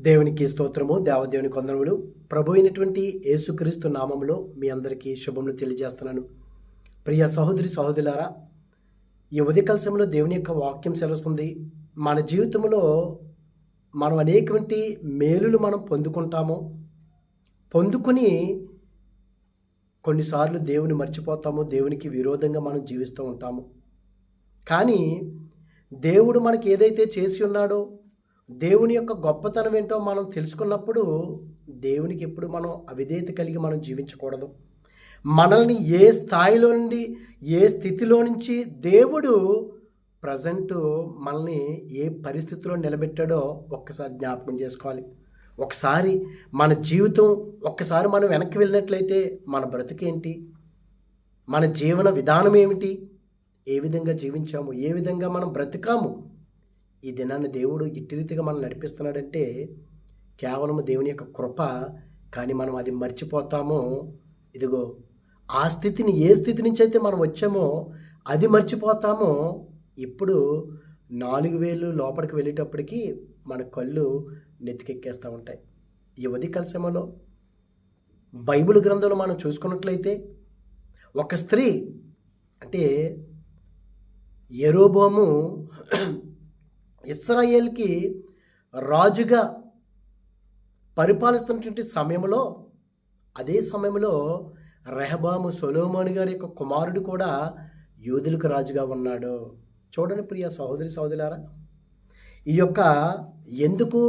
దేవునికి స్తోత్రము దేవదేవుని కొందరములు ప్రభు అయినటువంటి యేసుక్రీస్తు నామములో మీ అందరికీ శుభములు తెలియజేస్తున్నాను. ప్రియ సహోదరి సహోదరులారా ఈ ఉదయకాల సమయంలో దేవుని యొక్క వాక్యం సెలవుస్తుంది. మన జీవితంలో మనం అనేకటువంటి మేలులు మనం పొందుకుంటాము. పొందుకొని కొన్నిసార్లు దేవుని మర్చిపోతాము దేవునికి విరోధంగా మనం జీవిస్తూ ఉంటాము. కానీ దేవుడు మనకి ఏదైతే చేసి ఉన్నాడో దేవుని యొక్క గొప్పతనం ఏంటో మనం తెలుసుకున్నప్పుడు దేవునికి ఎప్పుడు మనం అవిధేయత కలిగి మనం జీవించకూడదు. మనల్ని ఏ స్థాయిలో నుండి ఏ స్థితిలో నుంచి దేవుడు ప్రజెంట్ మనల్ని ఏ పరిస్థితిలో నిలబెట్టాడో ఒక్కసారి జ్ఞాపకం చేసుకోవాలి. ఒకసారి మన జీవితం ఒక్కసారి మనం వెనక్కి వెళ్ళినట్లయితే మన బ్రతుకేంటి? మన జీవన విధానం ఏమిటి? ఏ విధంగా జీవించాము? ఏ విధంగా మనం బ్రతికాము? ఈ దినాన్ని దేవుడు ఇట్టి రీతిగా మనం నడిపిస్తున్నాడంటే కేవలం దేవుని యొక్క కృప కానీ మనం అది మర్చిపోతామో ఇదిగో ఆ స్థితిని ఏ స్థితి నుంచి అయితే మనం వచ్చామో అది మర్చిపోతామో ఇప్పుడు నాలుగు వేలు లోపలికి వెళ్ళేటప్పటికి మన కళ్ళు నెత్తికెక్కేస్తూ ఉంటాయి. ఈ ఉదయకాల సమయంలో బైబిల్ గ్రంథంలో మనం చూసుకున్నట్లయితే ఒక స్త్రీ అంటే ఎరోబోము ఇస్రాయేల్కి రాజుగా పరిపాలిస్తున్నటువంటి సమయంలో అదే సమయంలో రెహబాము సొలోమోని గారి యొక్క కుమారుడు కూడా యూదులకు రాజుగా ఉన్నాడు. చూడండి ప్రియ సహోదరి సహోదరులారా ఈ యొక్క ఎందుకు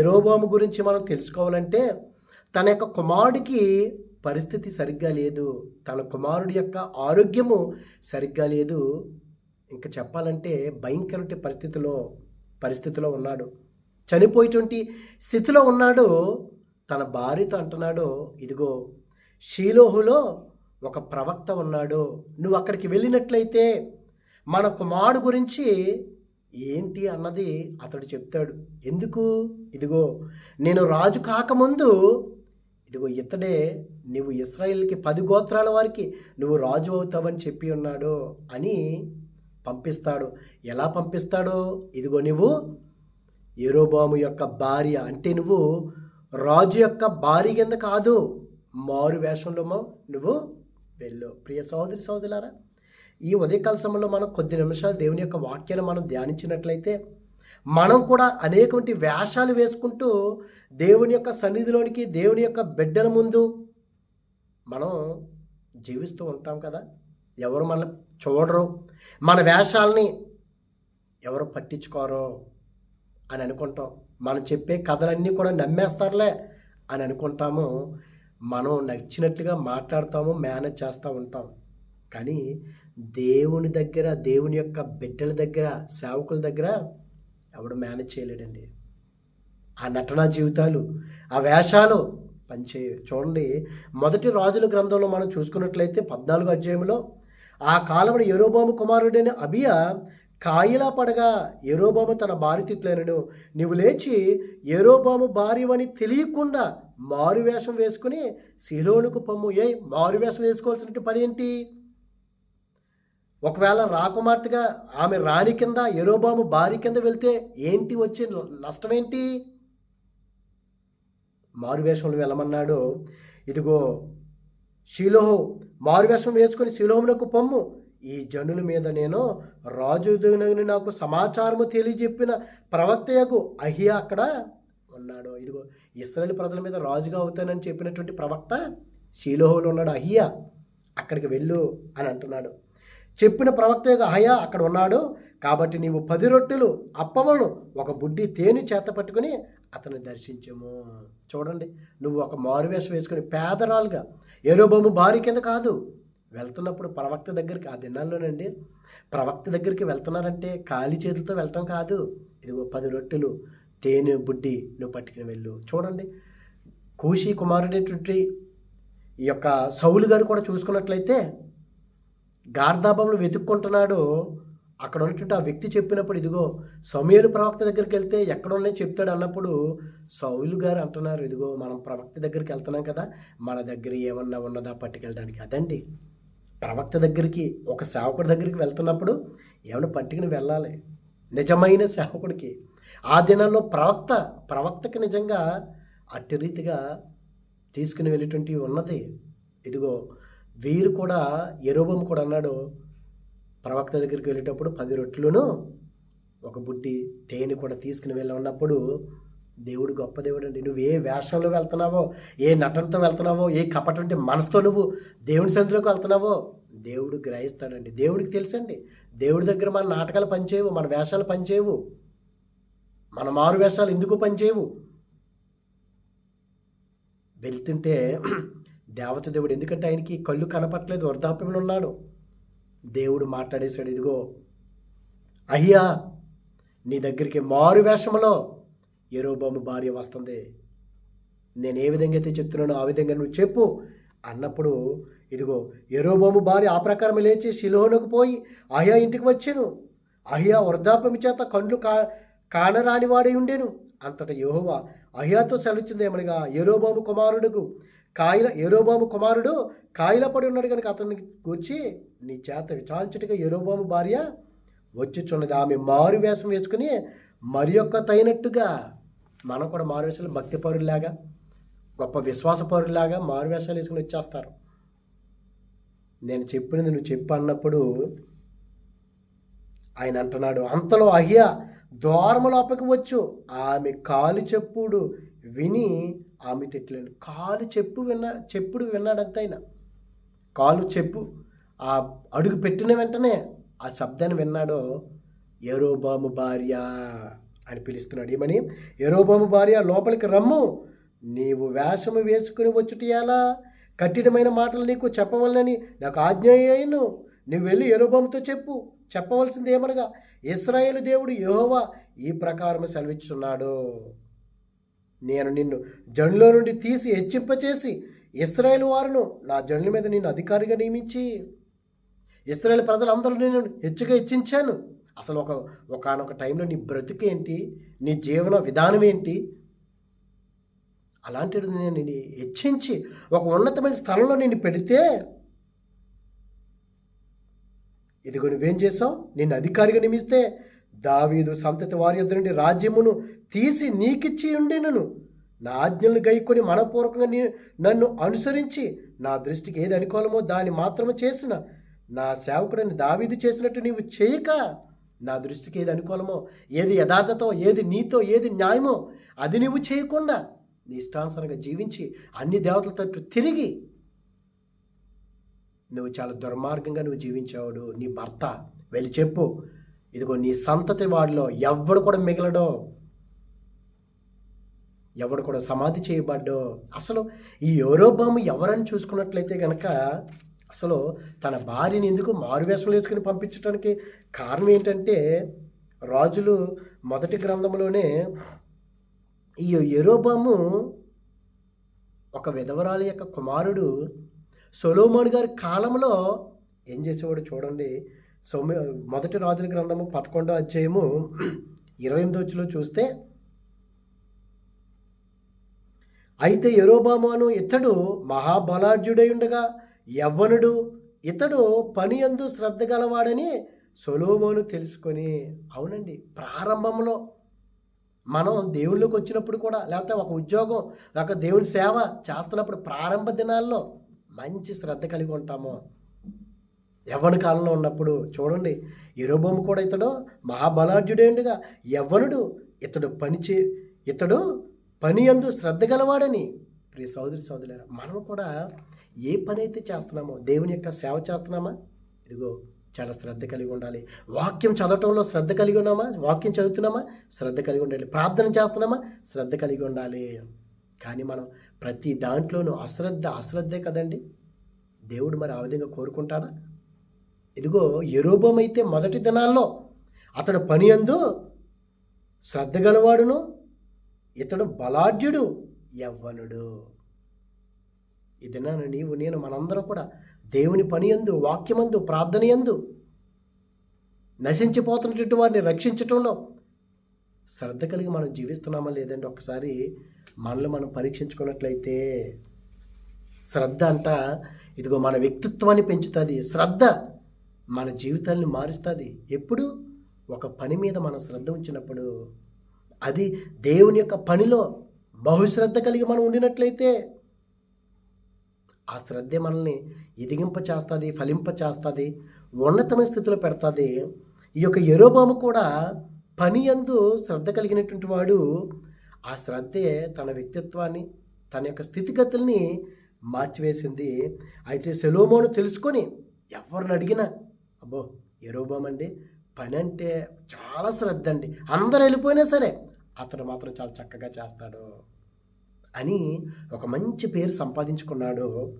ఎరోబాము గురించి మనం తెలుసుకోవాలంటే తన యొక్క కుమారుడికి పరిస్థితి సరిగ్గా లేదు. తన కుమారుడి యొక్క ఆరోగ్యము సరిగ్గా లేదు. ఇంకా చెప్పాలంటే భయంకరమైన పరిస్థితిలో పరిస్థితిలో ఉన్నాడు. చనిపోయేటువంటి స్థితిలో ఉన్నాడు. తన భార్యతో అంటున్నాడు ఇదిగో షీలోహులో ఒక ప్రవక్త ఉన్నాడు. నువ్వు అక్కడికి వెళ్ళినట్లయితే మన కుమారుడు గురించి ఏంటి అన్నది అతడు చెప్తాడు. ఎందుకు? ఇదిగో నేను రాజు కాకముందు ఇదిగో ఇతడే నువ్వు ఇస్రాయిల్కి పది గోత్రాల వారికి నువ్వు రాజు అవుతావని చెప్పి ఉన్నాడు అని పంపిస్తాడు. ఎలా పంపిస్తాడో? ఇదిగో నువ్వు ఎరోబాము యొక్క భార్య. అంటే నువ్వు రాజు యొక్క భార్య కింద కాదు. మారు వేషంలో నువ్వు వెళ్ళు. ప్రియ సహోదరి సహోదరులారా ఈ ఉదయకాల సమయంలో మనం కొద్ది నిమిషాలు దేవుని యొక్క వాక్యాన్ని మనం ధ్యానించినట్లయితే మనం కూడా అనేకమంటి వేషాలు వేసుకుంటూ దేవుని యొక్క సన్నిధిలోనికి దేవుని యొక్క బిడ్డల ముందు మనం జీవిస్తూ ఉంటాం కదా. ఎవరు మన చూడరు. మన వేషాలని ఎవరు పట్టించుకోరు అని అనుకుంటాం. మనం చెప్పే కథలన్నీ కూడా నమ్మేస్తారులే అని అనుకుంటాము. మనం నచ్చినట్లుగా మాట్లాడతాము మేనేజ్ చేస్తూ ఉంటాం. కానీ దేవుని దగ్గర దేవుని యొక్క బిడ్డల దగ్గర సేవకుల దగ్గర ఎవడు మేనేజ్ చేయలేడండి. ఆ నటనా జీవితాలు ఆ వేషాలు పనిచేయ చూడండి మొదటి రాజుల గ్రంథంలో మనం చూసుకున్నట్లయితే పద్నాలుగు అధ్యాయంలో ఆ కాలంలో ఎరోబాము కుమారుడైన అబియా కాయిలా పడగా ఎరోబాము తన భార్య నీవు లేచి ఎరోబాము భార్యవని తెలియకుండా మారు వేషం వేసుకుని శిలోనుకు పొమ్ము. ఏ మారు వేషం వేసుకోవాల్సిన పని ఏంటి? ఒకవేళ రాకుమార్తెగా ఆమె రాణి కింద ఎరోబాము భార్య కింద వెళ్తే ఏంటి వచ్చే నష్టం ఏంటి మారువేషంలో వెళ్ళమన్నాడు. ఇదిగో శిలోహో మారువేషం వేసుకుని శిలోహమునకు పొమ్ము. ఈ జనుల మీద నేను రాజు నాకు సమాచారము తెలియజెప్పిన ప్రవక్తయకు అహియా అక్కడ ఉన్నాడు. ఇదిగో ఇస్రాయల్ ప్రజల మీద రాజుగా అవుతానని చెప్పినటువంటి ప్రవక్త శిలోహోలో ఉన్నాడు అహియా. అక్కడికి వెళ్ళు అని అంటున్నాడు. చెప్పిన ప్రవక్త యొక్క అహయా అక్కడ ఉన్నాడు. కాబట్టి నీవు పది రొట్టెలు అప్పములను ఒక బుడ్డి తేనె చేత పట్టుకుని అతన్ని దర్శించము. చూడండి నువ్వు ఒక మారువేషం వేసుకుని పేదరాలుగా ఏరోబొమ్మ భార్య కింద కాదు వెళ్తున్నప్పుడు ప్రవక్త దగ్గరికి ఆ దినాల్లోనండి ప్రవక్త దగ్గరికి వెళ్తున్నారంటే ఖాళీ చేతులతో వెళ్ళటం కాదు. ఇదిగో పది రొట్టెలు తేనె బుడ్డి నువ్వు పట్టుకుని వెళ్ళు. చూడండి కూషి కుమారుడేటువంటి ఈ యొక్క సౌలు గారు కూడా చూసుకున్నట్లయితే గార్ధాబంలో వెతుక్కుంటున్నాడు అక్కడ ఉన్నటువంటి ఆ వ్యక్తి చెప్పినప్పుడు ఇదిగో సమయలు ప్రవక్త దగ్గరికి వెళ్తే ఎక్కడ ఉన్నాయి చెప్తాడు అన్నప్పుడు సౌలు గారు అంటున్నారు ఇదిగో మనం ప్రవక్త దగ్గరికి వెళ్తున్నాం కదా మన దగ్గర ఏమన్నా ఉన్నదా పట్టుకెళ్ళడానికి? అదండి. ప్రవక్త దగ్గరికి ఒక సేవకుడి దగ్గరికి వెళ్తున్నప్పుడు ఏమైనా పట్టుకుని వెళ్ళాలి. నిజమైన సేవకుడికి. ఆ దినాల్లో ప్రవక్త ప్రవక్తకి నిజంగా అట్టి రీతిగా తీసుకుని వెళ్ళేటువంటి ఉన్నది. ఇదిగో వీరు కూడా ఎరోబం కూడా అన్నాడు ప్రవక్త దగ్గరికి వెళ్ళేటప్పుడు పది రొట్టెలను ఒక బుట్టి తేనె కూడా తీసుకుని వెళ్ళి ఉన్నప్పుడు దేవుడు గొప్ప దేవుడు అండి. నువ్వు ఏ వేషంలో వెళ్తున్నావో ఏ నటనతో వెళ్తున్నావో ఏ కపటంటే మనసుతో నువ్వు దేవుని సంధిలోకి వెళ్తున్నావో దేవుడు గ్రహిస్తాడండి. దేవుడికి తెలుసండి. దేవుడి దగ్గర మన నాటకాలు పనిచేయవు మన వేషాలు పనిచేయవు. మన మారు వేషాలు ఎందుకు పనిచేయవు? వెళ్తుంటే దేవత దేవుడు ఎందుకంటే ఆయనకి కళ్ళు కనపట్లేదు వృద్ధాప్యంలో ఉన్నాడు. దేవుడు మాట్లాడేశాడు ఇదిగో అయ్యా నీ దగ్గరికి మారు వేషములో ఎరోబాము భార్య వస్తుంది. నేను ఏ విధంగా అయితే చెప్తున్నానో ఆ విధంగా నువ్వు చెప్పు. అన్నప్పుడు ఇదిగో ఎరోబోము భార్య ఆ ప్రకారం లేచి శిలోహనకు పోయి అహియా ఇంటికి వచ్చాను. అహియా వృద్ధాప్యం చేత కండ్లు కా కానరాని వాడే ఉండేను. అంతటా యెహోవా అహియాతో సెలవుచ్చిందేమనగా ఎరోబాము కుమారుడుకు కాయిల ఎరోబాము కుమారుడు కాయిల పడి ఉన్నాడు కనుక అతనికి కూర్చి నీ చేత విచారించుటగా ఎరోబాము భార్య వచ్చుచున్నది. ఆమె మారు వేషం వేసుకుని మరి యొక్క తగినట్టుగా మనం కూడా మారు వేషాలు భక్తి పౌరులాగా గొప్ప విశ్వాస పౌరులాగా మారు వేషాలు వేసుకుని వచ్చేస్తారు. నేను చెప్పినది నువ్వు చెప్పు అన్నప్పుడు ఆయన అంటున్నాడు అంతలో అయ్యా ద్వారము లోపలికి వచ్చు. ఆమె కాలు చెప్పుడు విని ఆమె తిట్టలేడు కాలు చెప్పు విన్నా చెప్పుడు విన్నాడంతైనా ఆయన. కాలు చెప్పు ఆ అడుగు పెట్టిన వెంటనే ఆ శబ్దాన్ని విన్నాడో ఎరోబాము భార్య అని పిలుస్తున్నాడు. ఏమని? ఎరోబాము భార్య లోపలికి రమ్ము. నీవు వేషము వేసుకుని వచ్చుట ఎలా? కఠినమైన మాటలు నీకు చెప్పవలనని నాకు ఆజ్ఞ అయ్యను నువ్వు వెళ్ళి ఎరోబాముతో చెప్పు. చెప్పవలసింది ఏమనగా ఇస్రాయేల్ దేవుడు యహోవా ఈ ప్రకారం సెలవిచ్చున్నాడు నేను నిన్ను జండ్లో నుండి తీసి హెచ్చింపచేసి ఇస్రాయేల్ వారును నా జండ్ల మీద నిన్ను అధికారిగా నియమించి ఇస్రాయేల్ ప్రజలందరూ నేను హెచ్చుగా హెచ్చించాను అసలు ఒక ఒకనొక టైంలో నీ బ్రతుకేంటి? నీ జీవన విధానం ఏంటి? అలాంటిది నేను నిన్ను హెచ్చించి ఒక ఉన్నతమైన స్థలంలో నేను పెడితే ఇదిగో నువ్వేం చేసావు నిన్ను అధికారిగా నియమిస్తే దావీదు సంతతి వారి యొద్ద నుండి రాజ్యమును తీసి నీకిచ్చి ఉండేనను నా ఆజ్ఞలను గైకొని మనపూర్వకంగా నన్ను అనుసరించి నా దృష్టికి ఏది అనుకూలమో దాన్ని మాత్రమే చేసిన. నా సేవకుడిని దావీదు చేసినట్టు నీవు చేయక నా దృష్టికి ఏది అనుకూలమో ఏది యథార్థతో ఏది నీతో ఏది న్యాయమో అది నువ్వు చేయకుండా నీ ఇష్టానుసరంగా జీవించి అన్ని దేవతల తట్టు తిరిగి నువ్వు చాలా దుర్మార్గంగా నువ్వు జీవించావుడు నీ భర్త. వెళ్ళి చెప్పు ఇదిగో నీ సంతతి వాడిలో ఎవడు కూడా మిగలడో ఎవడు కూడా సమాధి చేయబడ్డో. అసలు ఈ యూరోబాము ఎవరని చూసుకున్నట్లయితే కనుక అసలు తన భార్యని ఎందుకు మారువేషంలో వేసుకుని పంపించడానికి కారణం ఏంటంటే రాజులు మొదటి గ్రంథంలోనే ఈ ఎరోబాము ఒక విధవరాలి యొక్క కుమారుడు సొలోమోన్ గారి కాలంలో ఏం చేసేవాడు చూడండి. సోమ మొదటి రాజుల గ్రంథము పదకొండో అధ్యాయము ఇరవై ఎనిమిది వచ్చిలో చూస్తే అయితే ఎరోబామాను ఇతడు మహాబలాఢ్యుడై ఉండగా యవ్వనుడు ఇతడు పని ఎందు శ్రద్ధ గలవాడని సొలోమోను తెలుసుకొని అవునండి ప్రారంభంలో మనం దేవుళ్ళకి వచ్చినప్పుడు కూడా లేకపోతే ఒక ఉద్యోగం ఒక దేవుని సేవ చేస్తున్నప్పుడు ప్రారంభ దినాల్లో మంచి శ్రద్ధ కలిగి ఉంటాము. యవ్వన కాలంలో ఉన్నప్పుడు చూడండి ఎరోబొమ్మ కూడా ఇతడు మహాబలాఢ్యుడేండుగా యవ్వనుడు ఇతడు పని చే ఇతడు పని అందు శ్రద్ధ గలవాడని ప్రియ సోదరి సోదరులారా మనం కూడా ఏ పని అయితే చేస్తున్నామో దేవుని యొక్క సేవ చేస్తున్నామా? ఇదిగో చాలా శ్రద్ధ కలిగి ఉండాలి. వాక్యం చదవటంలో శ్రద్ధ కలిగి ఉన్నామా? వాక్యం చదువుతున్నామా? శ్రద్ధ కలిగి ఉండాలి. ప్రార్థన చేస్తున్నామా? శ్రద్ధ కలిగి ఉండాలి. కానీ మనం ప్రతి దాంట్లోనూ అశ్రద్ధ అశ్రద్ధే కదండి? దేవుడు మరి ఆ విధంగా కోరుకుంటాడా? ఇదిగో ఎరోబం అయితే మొదటి దినాల్లో అతడు పని అందు శ్రద్ధ గలవాడును ఇతడు బలాఢ్యుడు. యవ్వనుడు. ఈ దినాన నీవు నేను మనందరం కూడా దేవుని పని ఎందు వాక్యమందు ప్రార్థన ఎందు నశించిపోతున్నటువంటి వారిని రక్షించటంలో శ్రద్ధ కలిగి మనం జీవిస్తున్నామా లేదంటే ఒకసారి మనల్ని మనం పరీక్షించుకున్నట్లయితే శ్రద్ధ అంట ఇదిగో మన వ్యక్తిత్వాన్ని పెంచుతుంది. శ్రద్ధ మన జీవితాన్ని మారుస్తుంది. ఎప్పుడు? ఒక పని మీద మనం శ్రద్ధ ఉంచినప్పుడు. అది దేవుని యొక్క పనిలో బహుశ్రద్ధ కలిగి మనం ఉండినట్లయితే ఆ శ్రద్ధే మనల్ని ఎదిగింప చేస్తుంది ఫలింప చేస్తుంది ఉన్నతమైన స్థితిలో పెడుతుంది. ఈ యొక్క ఎరోబాము కూడా పని ఎందు శ్రద్ధ కలిగినటువంటి వాడు. ఆ శ్రద్ధే తన వ్యక్తిత్వాన్ని తన యొక్క స్థితిగతుల్ని మార్చివేసింది. అయితే సెలోమోను తెలుసుకొని ఎవరిని అడిగినా అబ్బో ఎరోబామ్ అండి పని అంటే చాలా శ్రద్ధ అండి. అందరు వెళ్ళిపోయినా సరే అతడు మాత్రం చాలా చక్కగా చేస్తాడు. అని ఒక మంచి పేరు సంపాదించుకున్నాడు.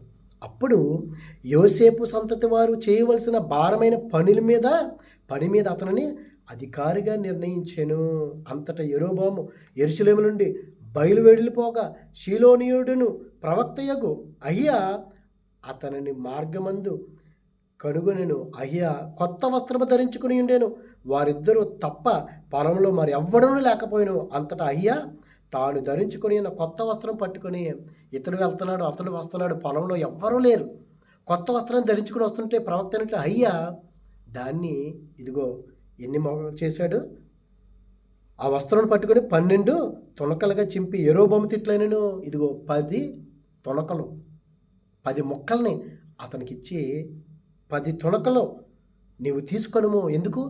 అప్పుడు యోసేపు సంతతి వారు చేయవలసిన భారమైన పనుల మీద పని మీద అతనిని అధికారిగా నిర్ణయించాను. అంతటా ఎరోబాము ఎరుసలేము నుండి బయలువెళ్ళిపోగా షీలోనియుడును ప్రవక్తయగు అయ్యా అతనిని మార్గమందు కనుగొనెను. అయ్యా కొత్త వస్త్రము ధరించుకుని ఉండేను. వారిద్దరూ తప్ప పొలంలో మరి ఎవ్వడూ లేకపోయాను. అంతటా అయ్యా తాను ధరించుకొని ఉన్న కొత్త వస్త్రం పట్టుకొని ఇతడు వెళ్తున్నాడు అతడు వస్తున్నాడు పొలంలో ఎవ్వరూ లేరు. కొత్త వస్త్రం ధరించుకుని వస్తుంటే ప్రవక్త అంటే అయ్యా దాన్ని ఇదిగో ఎన్ని మొగ చేశాడు? ఆ వస్త్రం పట్టుకొని పన్నెండు తునకలుగా చింపి ఎరో బొమ్మ తిట్లైనను. ఇదిగో పది తునకలు పది మొక్కల్ని అతనికిచ్చి పది తునకలు నీవు తీసుకొనుము. ఎందుకు?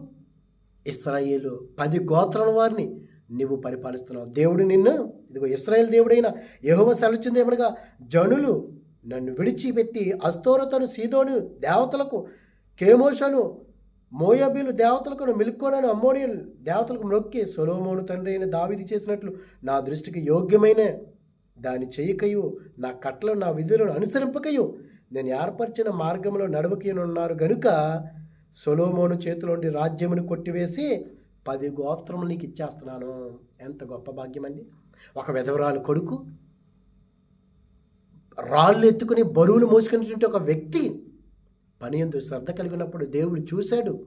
ఇస్రాయేలు పది గోత్రాల వారిని నువ్వు పరిపాలిస్తున్నావు. దేవుడు నిన్ను ఇదిగో ఇస్రాయేల్ దేవుడైన యహోవ సెలవుచింది ఏమనగా జనులు నన్ను విడిచిపెట్టి అస్తోరతను సీదోను దేవతలకు కేమోషను మోయబీలు దేవతలకు మిల్కోనను అమ్మోనియల్ దేవతలకు నొక్కి సొలోమోను తండ్రి అయిన దావిది చేసినట్లు నా దృష్టికి యోగ్యమైన దాని చేయకయు నా కట్టలను నా విధులను అనుసరింపకయు. నేను ఏర్పరిచిన మార్గంలో నడవకీనున్నారు గనుక సొలోమోను చేతిలోండి రాజ్యమును కొట్టివేసి పది గోత్రములు నీకు ఇచ్చేస్తున్నాను. ఎంత గొప్ప భాగ్యం అండి. ఒక విధవరాలు కొడుకు రాళ్ళు ఎత్తుకుని బరువులు మోసుకునేటువంటి ఒక వ్యక్తి పని ఎందు శ్రద్ధ కలిగినప్పుడు దేవుడు చూశాడు.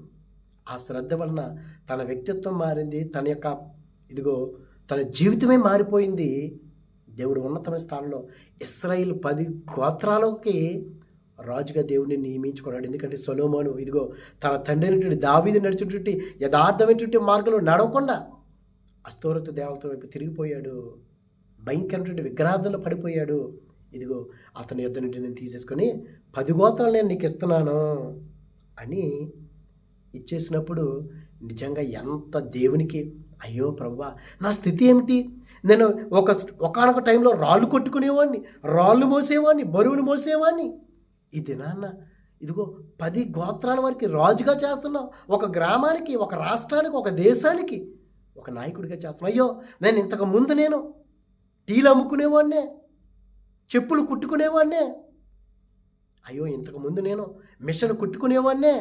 ఆ శ్రద్ధ వలన తన వ్యక్తిత్వం మారింది. తన యొక్క ఇదిగో తన జీవితమే మారిపోయింది. దేవుడు ఉన్నతమైన స్థానంలో ఇస్రాయిల్ పది గోత్రాలకి రాజుగా దేవుడిని నియమించుకున్నాడు. ఎందుకంటే సొలోమోను ఇదిగో తన తండ్రి అయినటువంటి దావీది నడిచినటువంటి యథార్థమైనటువంటి మార్గంలో నడవకుండా అస్తోరత దేవత వైపు తిరిగిపోయాడు. భయంకరమైనటువంటి విగ్రహార్థంలో పడిపోయాడు. ఇదిగో అతని యుద్ధ నుండి నేను తీసేసుకొని పది గోతాలు నేను నీకు ఇస్తున్నాను అని ఇచ్చేసినప్పుడు నిజంగా ఎంత దేవునికి అయ్యో ప్రభా నా స్థితి ఏమిటి? నేను ఒక ఒకనొక టైంలో రాళ్ళు కొట్టుకునేవాడిని రాళ్ళు మోసేవాడిని బరువులు మోసేవాడిని ఇది నాన్న ఇదిగో పది గోత్రాల వరకు రాజుగా చేస్తున్నావు. ఒక గ్రామానికి ఒక రాష్ట్రానికి ఒక దేశానికి ఒక నాయకుడిగా చేస్తున్నావు. అయ్యో నేను ఇంతకు ముందు నేను టీలు అమ్ముకునేవాడినే చెప్పులు కుట్టుకునేవాడినే. అయ్యో ఇంతకు ముందు నేను మిషన్ కుట్టుకునేవాడినే.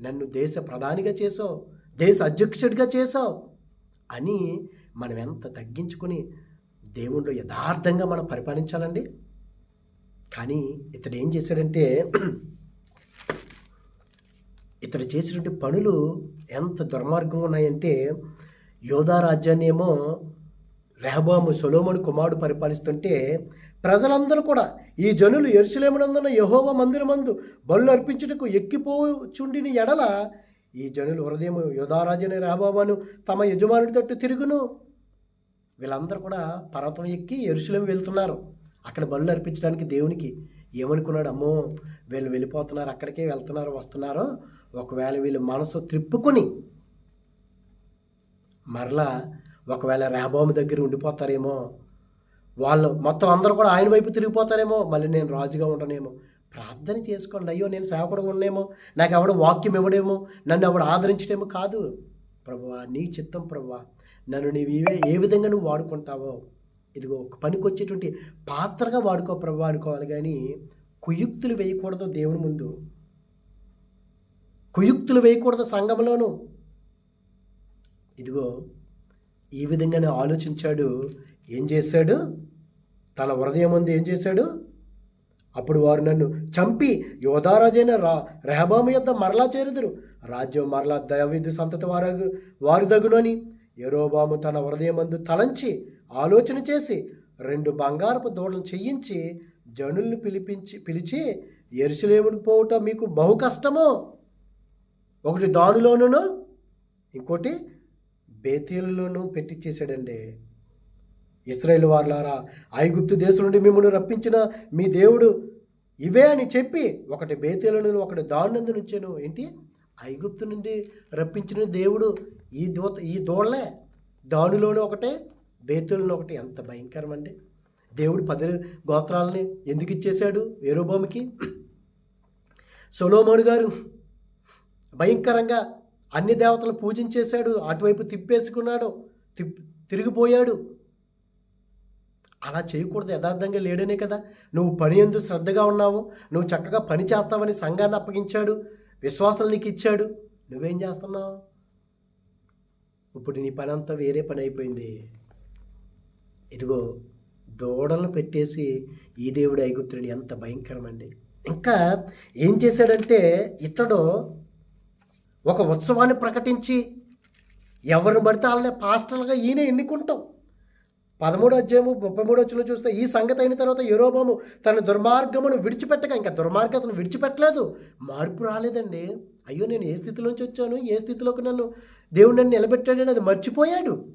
నన్ను దేశ ప్రధానిగా చేసావు దేశ అధ్యక్షుడిగా చేసావు అని మనం ఎంత తగ్గించుకొని దేవుణ్ణి యథార్థంగా మనం పరిపాలించాలండి? కానీ ఇతడు ఏం చేశాడంటే ఇతడు చేసినటువంటి పనులు ఎంత దుర్మార్గంగా ఉన్నాయంటే యోధా రాజ్యాన్ని ఏమో రెహబాము సొలోమోను కుమారుడు పరిపాలిస్తుంటే ప్రజలందరూ కూడా ఈ జనులు ఎరుసలేమునందున యహోవ మందిరమందు బళ్ళు అర్పించుటకు ఎక్కిపోచుండిన ఎడల ఈ జనులు హృదయం యోధారాజుని రెహబామును తమ యజమానుడి తట్టు తిరుగును. వీళ్ళందరూ కూడా పర్వతం ఎక్కి ఎరుసలేం వెళ్తున్నారు. అక్కడ బళ్ళు అర్పించడానికి దేవునికి ఏమనుకున్నాడు అమ్మో వీళ్ళు వెళ్ళిపోతున్నారు అక్కడికే వెళ్తున్నారు వస్తున్నారు. ఒకవేళ వీళ్ళు మనసు త్రిప్పుకొని మరలా ఒకవేళ రెహబాము దగ్గర ఉండిపోతారేమో వాళ్ళు మొత్తం అందరూ కూడా ఆయన వైపు తిరిగిపోతారేమో మళ్ళీ నేను రాజుగా ఉండనేమో. ప్రార్థన చేసుకోండి అయ్యో నేను సేవకుడు ఉండేమో నాకు ఎవడు వాక్యం ఇవ్వడేమో నన్ను ఎవడు ఆదరించడేమో కాదు. ప్రభువా నీ చిత్తం ప్రభువా నన్ను నీవు ఏ విధంగా నువ్వు వాడుకుంటావో ఇదిగో ఒక పనికి వచ్చేటువంటి పాత్రగా వాడుకో ప్రభు అనుకోవాలి కానీ కుయుక్తులు వేయకూడదు దేవుని ముందు. కుయుక్తులు వేయకూడదు సంఘంలోను ఇదిగో ఈ విధంగానే ఆలోచించాడు. ఏం చేశాడు? తన హృదయం ముందు ఏం చేశాడు? అప్పుడు వారు నన్ను చంపి యోధారాజైన రా రెహబాము యొద్ద మరలా చేరుదురు. రాజ్యం మరలా దయవిధి సంతతి వారు వారి దగునని ఎరోబాము తన హృదయమందు తలంచి ఆలోచన చేసి రెండు బంగారపు దూడలను చెయ్యించి జనుల్ని పిలిపించి పిలిచి ఎరుసలేమునికి పోవటం మీకు బహు కష్టమో? ఒకటి దానిలోనూ ఇంకోటి బేతేలులోనూ పెట్టించేశాడండి ఇస్రాయేల్ వార్లారా ఐగుప్తు దేశం నుండి మిమ్మల్ని రప్పించిన మీ దేవుడు ఇవే అని చెప్పి ఒకటి బేతీలను ఒకటి దారుణందు నుంచాను. ఏంటి? ఐగుప్తు నుండి రప్పించిన దేవుడు ఈ దూత ఈ దోళ్ళే దానిలోనే ఒకటే? బేతులను ఒకటి ఎంత భయంకరం అండి దేవుడు పది గోత్రాలని ఎందుకు ఇచ్చేశాడు వేరుభూమికి సొలోమోను గారు భయంకరంగా అన్ని దేవతలు పూజించేశాడు అటువైపు తిప్పేసుకున్నాడు తిప్ తిరిగిపోయాడు. అలా చేయకూడదు యథార్థంగా లేడనే కదా. నువ్వు పని ఎందు శ్రద్ధగా ఉన్నావు నువ్వు చక్కగా పని చేస్తావని సంఘాన్ని అప్పగించాడు విశ్వాసాలు నీకు ఇచ్చాడు. నువ్వేం చేస్తున్నావు? ఇప్పుడు నీ పని అంతా వేరే పని అయిపోయింది. ఇదిగో దూడలను పెట్టేసి ఈ దేవుడు ఐగుప్తుడు ఎంత భయంకరమండి. ఇంకా ఏం చేశాడంటే ఇతడు ఒక ఉత్సవాన్ని ప్రకటించి ఎవరిని పడితే వాళ్ళని పాస్టర్లుగా ఈయన ఎన్నుకుంటాం. పదమూడు అధ్యాయము ముప్పై మూడు వచ్చిన చూస్తే ఈ సంగతి అయిన తర్వాత యరోబాము తన దుర్మార్గమును విడిచిపెట్టక ఇంకా దుర్మార్గతను విడిచిపెట్టలేదు. మార్పు రాలేదండి. అయ్యో నేను ఏ స్థితిలోంచి వచ్చాను? ఏ స్థితిలోకి నన్ను దేవుడు నన్ను నిలబెట్టాడని అది మర్చిపోయాడు.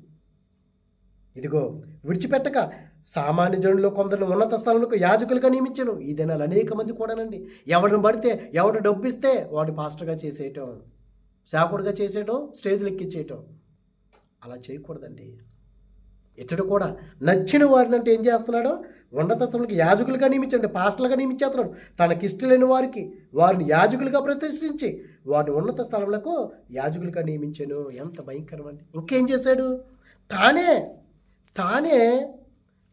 ఇదిగో విడిచిపెట్టక సామాన్య జనుల్లో కొందరు ఉన్నత స్థలంలో యాజకులుగా నియమించాను. ఈ దినాలు అనేక మంది కూడానండి. ఎవరిని పడితే ఎవరు డబ్బు ఇస్తే వాడిని పాస్టర్గా చేసేయటం సేవకుడుగా చేసేయటం స్టేజ్లు ఎక్కించేయటం. అలా చేయకూడదండి. ఇతడు కూడా నచ్చిన వారిని అంటే ఏం చేస్తున్నాడో? ఉన్నత స్థలంకి యాజకులుగా నియమించండి పాస్టర్లుగా నియమించేస్తున్నాడు. తనకిష్టలేని వారికి వారిని యాజకులుగా ప్రతిష్ఠించి వారిని ఉన్నత స్థలములకు యాజకులుగా నియమించాను. ఎంత భయంకరం అండి ఇంకేం చేశాడు? తానే తానే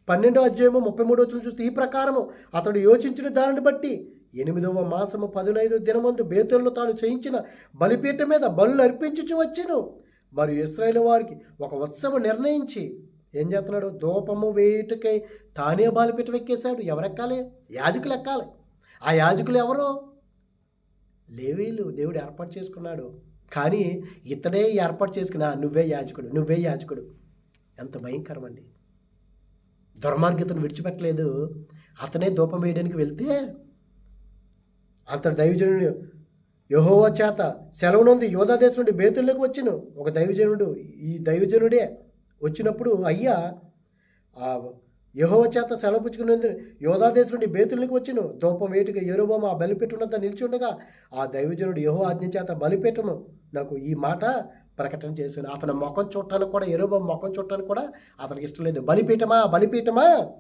పన్నెండో అధ్యాయము ముప్పై మూడో వచ్చిన చూస్తే ఈ ప్రకారము. అతడు యోచించిన దానిని బట్టి ఎనిమిదవ మాసము పదునైదు దినమందు బేతుల్లో తాను చేయించిన బలిపీఠ మీద బలు అర్పించుచు వచ్చిను. మరియు ఇస్రాయేల్ వారికి ఒక ఉత్సవం నిర్ణయించి ఏం చేస్తున్నాడు? దూపము వేయుటకై తానే బలిపీఠం ఎక్కేశాడు. ఎవరెక్కాలి? యాజకులు ఎక్కాలి. ఆ యాజకులు ఎవరు? లేవీలు దేవుడు ఏర్పాటు చేసుకున్నాడు. కానీ ఇతడే ఏర్పాటు చేసుకున్నా నువ్వే యాజకుడు నువ్వే యాజకుడు. ఎంత భయంకరం అండి దుర్మార్గతను విడిచిపెట్టలేదు. అతనే దూపం వేయడానికి వెళ్తే అంత దైవజనుడు యహోవ చేత సెలవునుంది యోధాదేశం నుండి బేతుల్లోకి వచ్చిను. ఒక దైవజనుడు ఈ దైవజనుడే వచ్చినప్పుడు అయ్యా యహోవ చేత సెలవు పుచ్చుకునేందు యోధాదేశం నుండి బేతుల్లోకి వచ్చిన. దూపం వేటుగా ఎరుబొమ్మ ఆ బలిపెట్టునంత నిలిచి ఉండగా ఆ దైవజనుడు యహో ఆజ్ఞ చేత బలిపెట్టను నాకు ఈ మాట ప్రకటన చేశాను అతని ముఖం చూడటానికి కూడా ఎరుబోమ ముఖం చూడటానికి కూడా అతనికి ఇష్టం లేదు. బలిపీఠమా? బలిపీఠమా?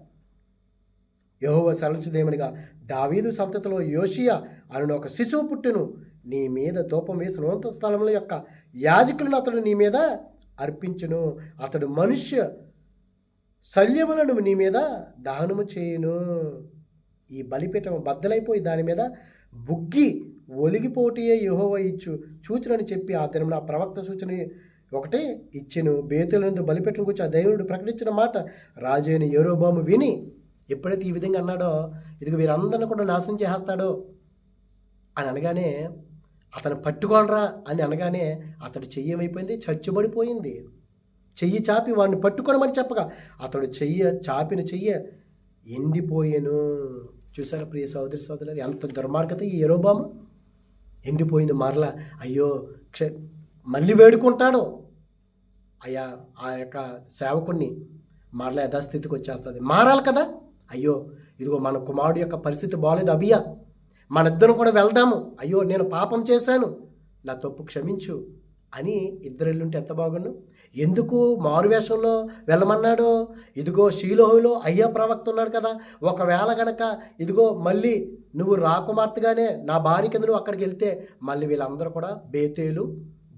యహోవ సెలవుదేమనిగా దావీదు సంతతిలో యోషియా అని ఒక శిశువు పుట్టును. నీ మీద ధూపం వేసిన ఉన్నత స్థలముల యొక్క యాజకులను అతడు నీ మీద అర్పించును. అతడు మనుష్య శల్యములను నీ మీద దానము చేయును. ఈ బలిపీఠం బద్దలైపోయి దాని మీద బుగ్గి ఒలిగిపోటియే యహోవ ఇచ్చు సూచనని చెప్పి ఆ దినం ఆ ప్రవక్త సూచన ఒకటే ఇచ్చెను. బేతులందు బలిపెట్టడం గురించి ఆ దైవుడు ప్రకటించిన మాట రాజైన యోరోబాము విని ఎప్పుడైతే ఈ విధంగా అన్నాడో ఇదిగో వీరందరిని కూడా నాశనం చేసేస్తాడో అని అనగానే అతను పట్టుకోనరా అని అనగానే అతడు చెయ్యి ఏమైపోయింది? చచ్చుబడిపోయింది. చెయ్యి చాపి వాడిని పట్టుకోనమని చెప్పగా అతడు చెయ్య చాపిన చెయ్య ఎండిపోయాను. చూసారా ప్రియ సోదరి సోదరులు ఎంత దుర్మార్గత ఈ ఎరోబాము ఎండిపోయింది మరల. అయ్యో క్ష మళ్ళీ వేడుకుంటాడు. అయ్యా ఆ యొక్క సేవకుణ్ణి మరలా యథాస్థితికి వచ్చేస్తుంది. మారాలి కదా? అయ్యో ఇదిగో మన కుమారుడు యొక్క పరిస్థితి బాగాలేదు అభియా మన ఇద్దరం కూడా వెళ్దాము. అయ్యో నేను పాపం చేశాను. నా తప్పు క్షమించు. అని ఇద్దరు ఎల్లుంటే ఎంత బాగుండు? ఎందుకు మారువేషంలో వెళ్ళమన్నాడు? ఇదిగో శీలోహులో అయ్యా ప్రవక్త ఉన్నాడు కదా ఒకవేళ గనక ఇదిగో మళ్ళీ నువ్వు రాకుమార్తెగానే నా భార్య కింద నువ్వు అక్కడికి వెళ్తే మళ్ళీ వీళ్ళందరూ కూడా బేతేలు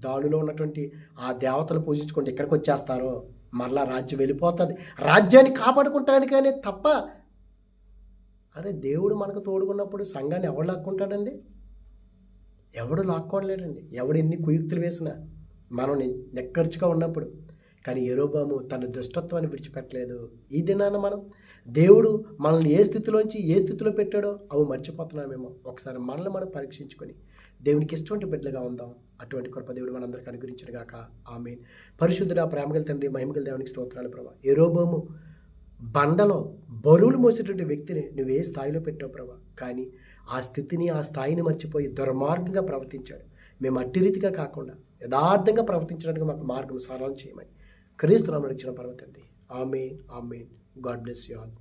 దాడులో ఉన్నటువంటి ఆ దేవతలు పూజించుకుంటే ఇక్కడికి వచ్చేస్తారు? మరలా రాజ్యం వెళ్ళిపోతుంది. రాజ్యాన్ని కాపాడుకుంటానికనే తప్ప అరే దేవుడు మనకు తోడుకున్నప్పుడు సంఘాన్ని ఎవరు లాక్కుంటాడండి? ఎవడు లాక్కోడలేడండి. ఎవడు ఎన్ని కుయుక్తులు వేసినా మనం నెక్కర్చుగా ఉన్నప్పుడు. కానీ ఎరోబాము తన దుష్టత్వాన్ని విడిచిపెట్టలేదు. ఈ దినాన మనం దేవుడు మనల్ని ఏ స్థితిలోంచి ఏ స్థితిలో పెట్టాడో అవి మర్చిపోతున్నామేమో. ఒకసారి మనల్ని మనం పరీక్షించుకొని దేవునికి ఇష్టమైన బిడ్డలుగా ఉందాం. అటువంటి కృప దేవుడు మనందరికి అనుగ్రహించడు గాక. ఆమె పరిశుద్ధుడ ప్రేమగల తండ్రి మహిమగల దేవునికి స్తోత్రాలు ప్రభా. ఎరోబోము బండలో బరువులు మోసేటువంటి వ్యక్తిని నువ్వు ఏ స్థాయిలో పెట్టావు ప్రభా. కానీ ఆ స్థితిని ఆ స్థాయిని మర్చిపోయి దుర్మార్గంగా ప్రవర్తించాడు. మేము అట్టి రీతిగా కాకుండా యథార్థంగా ప్రవర్తించడానికి మాకు మార్గం సరళం చేయమని క్రీస్తునామని ఇచ్చిన పర్వతండి ఆమె ఆమె గాడ్ బ్లెస్ యూ ఆల్.